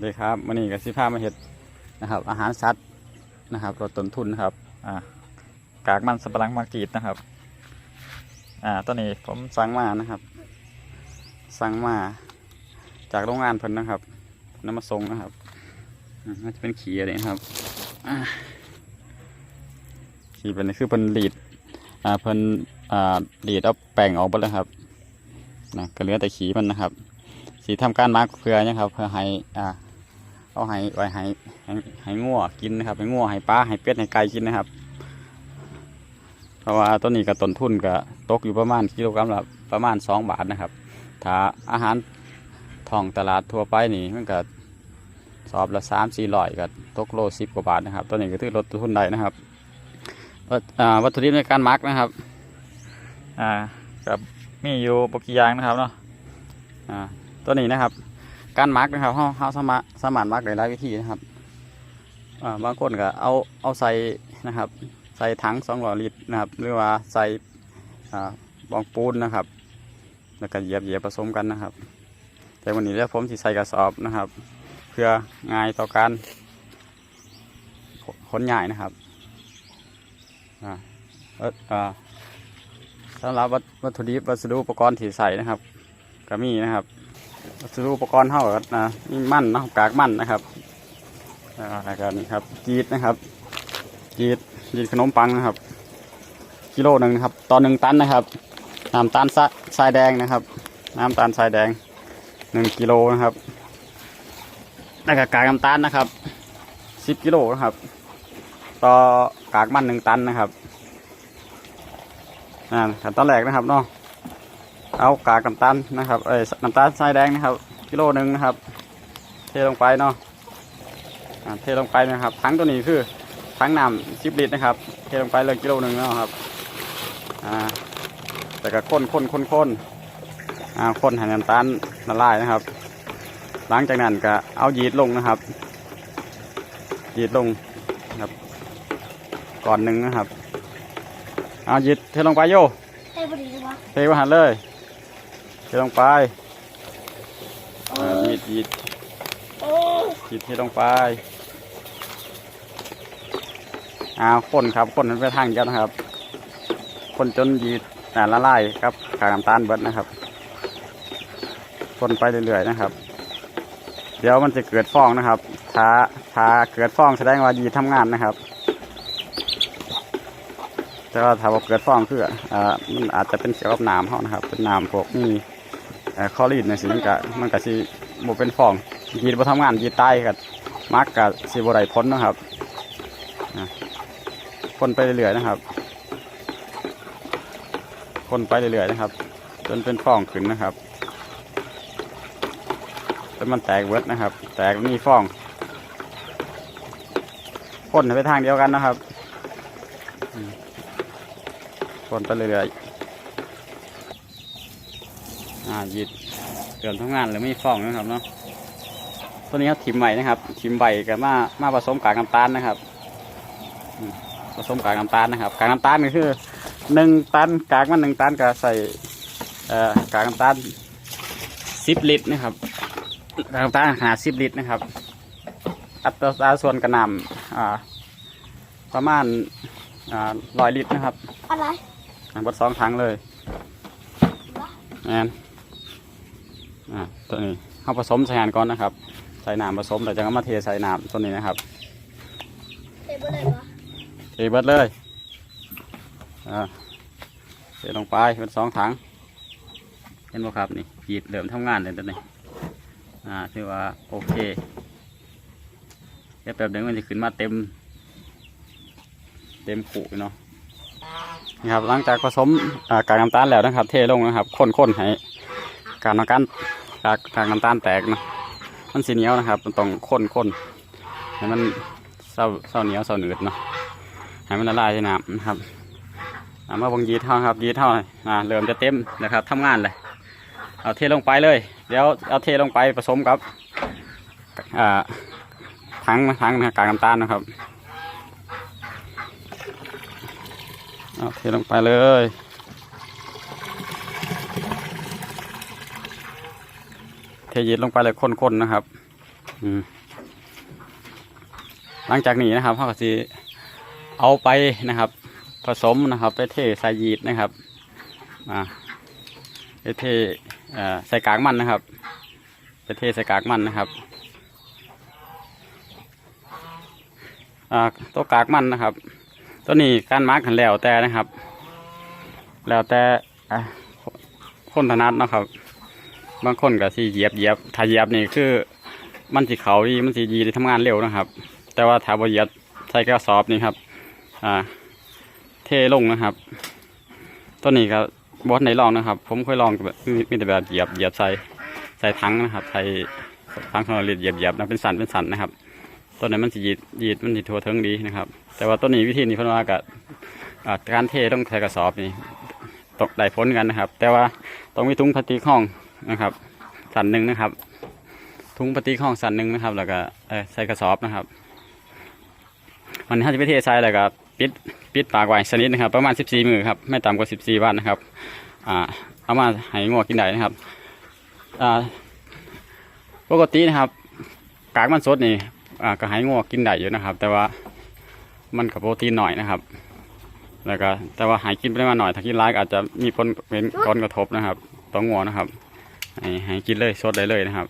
เลยครับวันนี้ก็สิพามาเห็ดนะครับ อาหารสัตว์นะครับลดต้นทุนนะครับอ่ากากมันสับปรังมากรีดนะครับ อ่าตัวนี้ผมสั่งมานะครับสั่งมาจากโรงงานเพิ่นนะครับน้ำมาส่งนะครับน่าจะเป็นขี่อะไรนะครับขี่เป็นคือเพิ่นดีดอ่าเพิ่นอ่าดีดเอาแป้งออกหมดแล้วครับนะก็เหลือแต่ขี่มันนะครับสีทำการมาร์กเพื่อนี่ยครับ เพื่อให้อ่า เอาให้ไว้ให้ให้ให้งัวกินนะครับให้งัวให้ปลาให้เป็ดให้ไก่กินนะครับ เพราะว่าต้นนี้กับต้นทุนก็ตกอยู่ประมาณกิโลกรัมละประมาณสองบาทนะครับ ถ้าอาหารท้องตลาดทั่วไปนี่มันก็สอบละสามสี่ร้อยก็ตกโลสิบกว่าบาทนะครับต้นนี้ก็ถือลดต้นทุนได้นะครับวัตถุดิบในการมาร์กนะครับอ่ากับมีอยู่ปกกี่อย่างนะครับเนาะอ่าตัวนี้นะครับ การมาร์กนะครับเขาเขาสามารถสามารถมาร์กได้หลายวิธีนะครับบางคนก็เอาเอาใส่นะครับ ใส่ถังสองร้อยลิตรนะครับ หรือว่าใส่บองปูนนะครับ แล้วก็เหยียบเหยียบผสมกันนะครับ แต่วันนี้เดี๋ยวผมจะใส่กระสอบนะครับ เพื่อง่ายต่อการขนย้ายนะครับสำหรับวัตวัตถุดิบวัสดุอุปกรณ์ที่ใส่นะครับ ก็มีนะครับ วัสดุอุปกรณ์เท่ากับนะมีมั่นนะกากมั่นนะครับอ่าแล้วก็นี่ครับจีดนะครับจีดจีดขนมปังนะครับ กิโลหนึ่งครับต่อหนึ่งตันนะครับน้ำตาลทรายทรายแดงนะครับ น้ำตาลทรายแดงหนึ่งกิโลนะครับแล้วก็กากน้ำตาลนะครับสิบกิโลนะครับ ต่อกากมันหนึ่งตันนะครับอ่าขั้นตอนแรกนะครับเนาะ เอากากน้ำตาลนะครับเอ้ยน้ำตาลทรายแดงนะครับกิโลหนึ่งนะครับ เทลงไปเนาะอ่าเทลงไปนะครับทั้งตัวนี้คือทั้งน้ำสิบลิตรนะครับ เทลงไปเลยกิโลหนึ่งเนาะครับอ่าแต่ก็ข้นข้นข้นข้นอ่าข้นให้น้ำตาลละลายนะครับ หลังจากนั้นก็เอายีดลงนะครับยีดลงนะครับก่อนหนึ่งนะครับ เอายีดเทลงไปโยเต้บดีวะเทไว้หันเลยเทลงไปโอ้อ่ายีดยีดโอ้ยีดเทลงไปอ้าวคนครับคนมันไปทางเดียวนะครับ คนจนยีดอ่ละลายครับขางน้ำตาลเบิดนะครับ คนไปเรื่อยๆนะครับ เดี๋ยวมันจะเกิดฟองนะครับถ้าถ้าเกิดฟองแสดงว่ายีดทำงานนะครับ แต่ว่าถ้าเกิดฟองคืออ่ามันอาจจะเป็นเกี่ยวกับน้ำเขานะครับ เป็นน้ำพวกมีเอ่ คอรีนในสิมันก็มันก็สิบเป็นฟองยีดบ่ทำงานยีดตายกับมักกับสิบ่ได้พ้นนะครับอะคนไปเรื่อยๆนะครับคนไปเรื่อยๆนะครับ จนเป็นฟองขึ้นนะครับจนมันแตกเวิร์ดนะครับ แตกมีฟองคนไปทางเดียวกันนะครับคนไปเรื่อยๆ อ่าหยิดเกินทำงานหรือไม่ฟ้องนะครับเนาะตัวนี้เขาทิมใหม่นะครับทิมใบกับมามาผสมกากน้ำตาลนะครับอืมผสมกากน้ำตาลนะครับกากน้ำตาลก็คือหนึ่งตันกากมันหนึ่งตันก็ใส่เอ่อกากน้ำตาลสิบลิตรนะครับกากน้ำตาลหาสิบลิตรนะครับ อัตราส่วนกระหน่ำอ่าประมาณอ่าร้อยลิตรนะครับ อะไรอ่าบดสองถังเลยวะแอน อ่าตัวนี้เอาผสมใส่หานก่อนนะครับ ใส่น้ำผสมแต่จะเอามาเทใส่น้ำตัวนี้นะครับเต้บดีวะเทเบิดเลยอ่าเทลงไปเป็นสองถังเห็นไหมครับนี่จีดเริ่มทำงานเลยตัวนี้อ่าถือว่าโอเคเดี๋ยวแป๊บเดียวมันจะขึ้นมาเต็ม เต็มขู่เนาะนี่ครับหลังจากผสมอ่ากากน้ำตาลแล้วนะครับ เทลงนะครับข้นๆให้กากน้ำตาล กากกากน้ำตาลแตกนะมันสีเหนียวนะครับ มันต้องข้นๆให้มันเศร้าเศร้าเหนียวเศร้าหนืดเนาะให้มันละลายในน้ำนะครับเอามาบงยีเท่าครับยีเท่าอ่าเริ่มจะเต็มนะครับทำงานเลยเอาเทลงไปเลย เดี๋ยวเอาเทลงไปผสมกับอ่าถังถังกากน้ำตาลนะครับเอาเทลงไปเลย เทยีดลงไปเลยคนๆนะครับ อืมหลังจากนี้นะครับเขาก็สิเอาไปนะครับ ผสมนะครับไปเทใส่ยีดนะครับอ่าไปเทใส่กากมันนะครับ ไปเทใส่กากมันนะครับอ่าตัวกากมันนะครับ ตัวนี้การมาร์กกันแล้วแต่นะครับ แล้วแต่คนถนัดนะครับ บางคนก็สิเหยียบเหยียบถ้าเหยียบนี่คือ มันสิเขาดีมันสิดีได้ทำงานเร็วนะครับ แต่ว่าถ้าบ่เหยียบใส่กระสอบนี่ครับ อ่า เทลงนะครับตัวนี้ก็บบอสในลองนะครับ ผมเคยลองแบบมีแต่แบบเหยียบเหยียบใส่ใส่ถังนะครับใส่ถังคอนกรีตเหยียบเหยียบนะเป็นสันเป็นสันนะครับตัวนี้มันสิยีดยีดมันสิทั่วถึงดีนะครับ แต่ว่าตัวนี้วิธีนี้เพนว่ากับการเทต้องใส่กระสอบนี่ตกได้ผลกันนะครับ แต่ว่าต้องมีถุงพลาสติกห้อง นะครับ สันหนึ่งนะครับถุงพลาสติกห้องสันหนึ่งนะครับ แล้วก็ใส่กระสอบนะครับมันถ้าจะไปเทใส่แล้วก็ปิดปิดปากไว้ชนิดนะครับ ประมาณ14มือครับไม่ต่ำกว่า14วันนะครับอ่าเอามาให้งวกินได้นะครับอ่าปกตินะครับ กากมันสดนี่อ่าก็ให้งวกินได้อยู่นะครับ แต่ว่ามันกับโปรตีนหน่อยนะครับ แล้วก็แต่ว่าหายกินไปริมาหน่อย ถ้ากินร้ายก็อาจจะมีผลเป็นผลกระทบนะครับต่องัวนะครับ ให้ให้กินเลยสดได้เลยนะครับ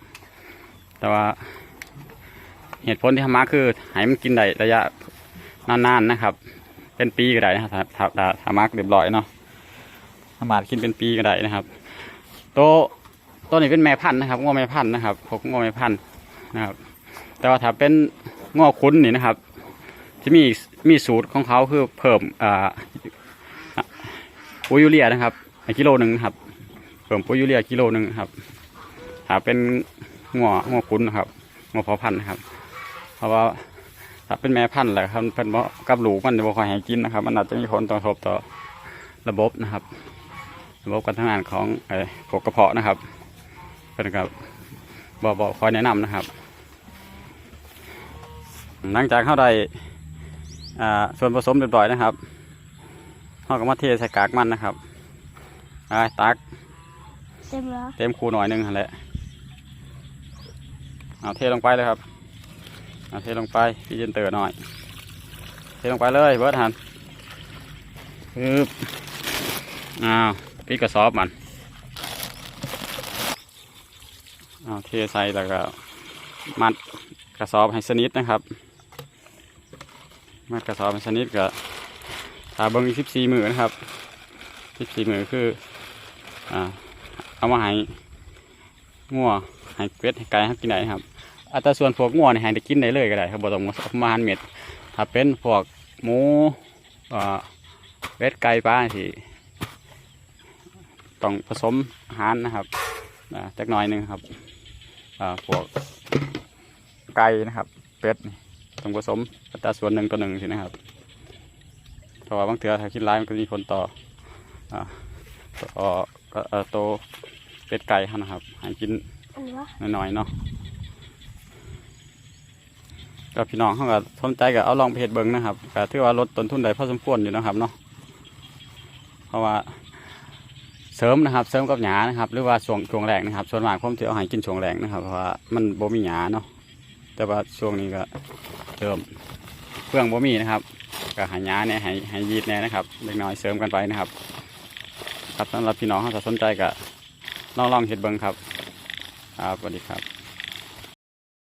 แต่ว่า เหตุผลที่ทำมาคือให้มันกินได้ระยะนานๆนะครับ เป็นปีก็ได้นะครับถ้าถ้าถ้ามาร์กเรียบร้อยเนาะสามารถกินเป็นปีก็ได้นะครับตัวตัวนี้เป็นแม่พันธุ์นะครับงอแม่พันธุ์นะครับพวกงอแม่พันธุ์นะครับ แต่ว่าถ้าเป็นงอคุ้นนี่นะครับ จะมีมีสูตรของเขาคือเพิ่มอ่าปุ๋ยยูเรียนะครับให้กิโลหนึ่งครับ พิ่มปุ๋ยยูเรียกิโลหนึ่งครับถ้าเป็นงอง้อคุ้นนะครับงอพอพันธุ์นะครับ เพราะว่าถ้าเป็นแม่พันธุ์แหละครับเป็นบ่กับหลูกมันจะบ่ค่อยให้กินนะครับ มันอาจจะมีผลกระทบต่อระบบนะครับ ระบบการทำงานของไอ้พวกกระเพาะนะครับเป็นกับบ่บ่คอยแนะนำนะครับ หลังจากเข้าได้ส่วนผสมเรียบร้อยนะครับเราก็มาเทใส่กากมันนะครับอ่าตัก เต็มแล้ว เต็มคูหน่อยหนึงแหละ เอาเทลงไปเลยครับ เอาเทลงไปพี่เจนเตอร์หน่อย เทลงไปเลยเบิร์ดหันปึ๊บอ้าวปิดกระสอบมัน เอาเทใส่แล้วก็มัดกระสอบให้สนิทนะครับ มัดกระสอบให้สนิทก็ถาเบิ้งสิบสี่มือนะครับสิบสี่มือคืออ่า เอามาให้งัวให้เป็ดให้ไก่ให้กินได้ครับ อัตราส่วนพวกงัวเนี่ยให้ได้กินได้เลยก็ได้ครับบ่ต้องเอามาหันเม็ด ถ้าเป็นพวกหมูเป็ดไก่ปลาที่ต้องผสมอาหารนะครับอ่าจักหน่อยหนึงครับพวกไก่นะครับ เป็ดต้องผสมอัตราส่วนหนึ่งต่อหนึ่งสินะครับเพราะว่าบางเถื่อถ้ากินร้ายมันก็มีผลต่ออ่อ เอ่อโตวเป็ดไก่เขานะครับให้กินอันนี้วะน้อยๆเนาะก็พี่น้องเขาก็สนใจก็เอาลองไปเพจเบิ้งนะครับก็ถือว่าลดต้นทุนได้พอสมควรอยู่นะครับเนาะเพราะว่าเสริมนะครับ เสริมกับหญ้านะครับ หรือว่าช่วงช่วงแรกนะครับ ส่วนมากผมจะเอาให้กินช่วงแรกนะครับเพราะว่ามันบ่มีหญ้าเนาะแต่ว่าช่วงนี้ก็เริ่มเพื่องบ่มีนะครับก็ใหาหญ้าเนี่ยให้ให้ยีดเนี่ยนะครับเล็กน้อยเสริมกันไปนะครับ ครับสำหรับพี่น้องเขาถ้าสนใจก็ลองลองเห็ดเบิ้งครับครับสวัสดีครับ